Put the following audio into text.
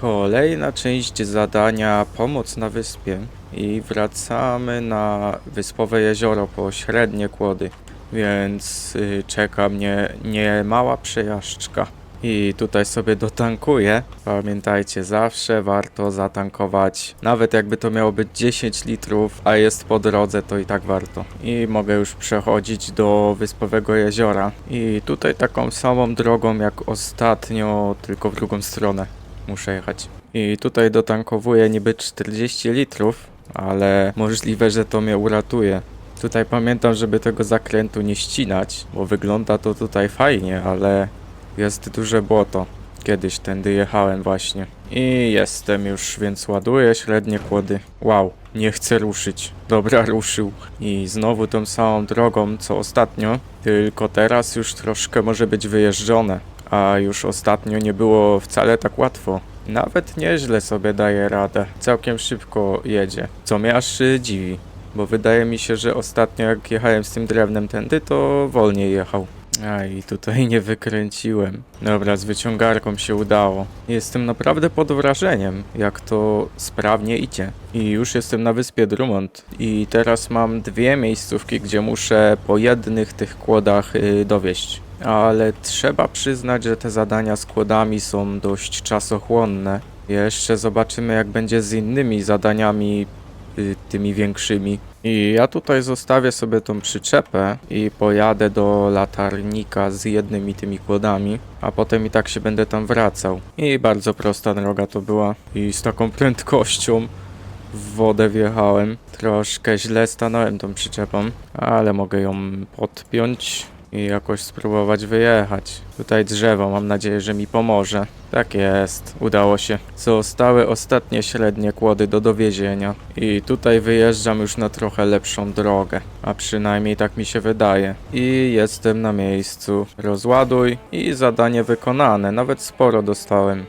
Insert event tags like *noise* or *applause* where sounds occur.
Kolejna część zadania Pomoc na wyspie i wracamy na wyspowe jezioro po średnie kłody, więc y, czeka mnie niemała przejażdżka. I tutaj sobie dotankuję. Pamiętajcie, zawsze warto zatankować. Nawet jakby to miało być 10 litrów, a jest po drodze, to i tak warto. I mogę już przechodzić do wyspowego jeziora. I tutaj taką samą drogą jak ostatnio, tylko w drugą stronę muszę jechać. I tutaj dotankowuję niby 40 litrów, ale możliwe, że to mnie uratuje. Tutaj pamiętam, żeby tego zakrętu nie ścinać, bo wygląda to tutaj fajnie, ale jest duże błoto. Kiedyś tędy jechałem właśnie. I jestem już, więc ładuję średnie kłody. Wow, nie chcę ruszyć. Dobra, *laughs* ruszył. I znowu tą samą drogą, co ostatnio, tylko teraz już troszkę może być wyjeżdżone. A już ostatnio nie było wcale tak łatwo. Nawet nieźle sobie daje radę. Całkiem szybko jedzie. Co mnie aż dziwi. Bo wydaje mi się, że ostatnio jak jechałem z tym drewnem tędy, to wolniej jechał. A i tutaj nie wykręciłem. Dobra, z wyciągarką się udało. Jestem naprawdę pod wrażeniem, jak to sprawnie idzie. I już jestem na wyspie Drummond. I teraz mam dwie miejscówki, gdzie muszę po jednych tych kłodach y, dowieść. Ale trzeba przyznać, że te zadania z kłodami są dość czasochłonne. Jeszcze zobaczymy, jak będzie z innymi zadaniami y, tymi większymi. I ja tutaj zostawię sobie tą przyczepę i pojadę do latarnika z jednymi tymi kłodami, a potem i tak się będę tam wracał. I bardzo prosta droga to była. I z taką prędkością w wodę wjechałem. Troszkę źle stanąłem tą przyczepą, ale mogę ją podpiąć i jakoś spróbować wyjechać. Tutaj drzewo, mam nadzieję, że mi pomoże. Tak jest, udało się. Zostały ostatnie średnie kłody do dowiezienia. I tutaj wyjeżdżam już na trochę lepszą drogę. A przynajmniej tak mi się wydaje. I jestem na miejscu. Rozładuj i zadanie wykonane. Nawet sporo dostałem.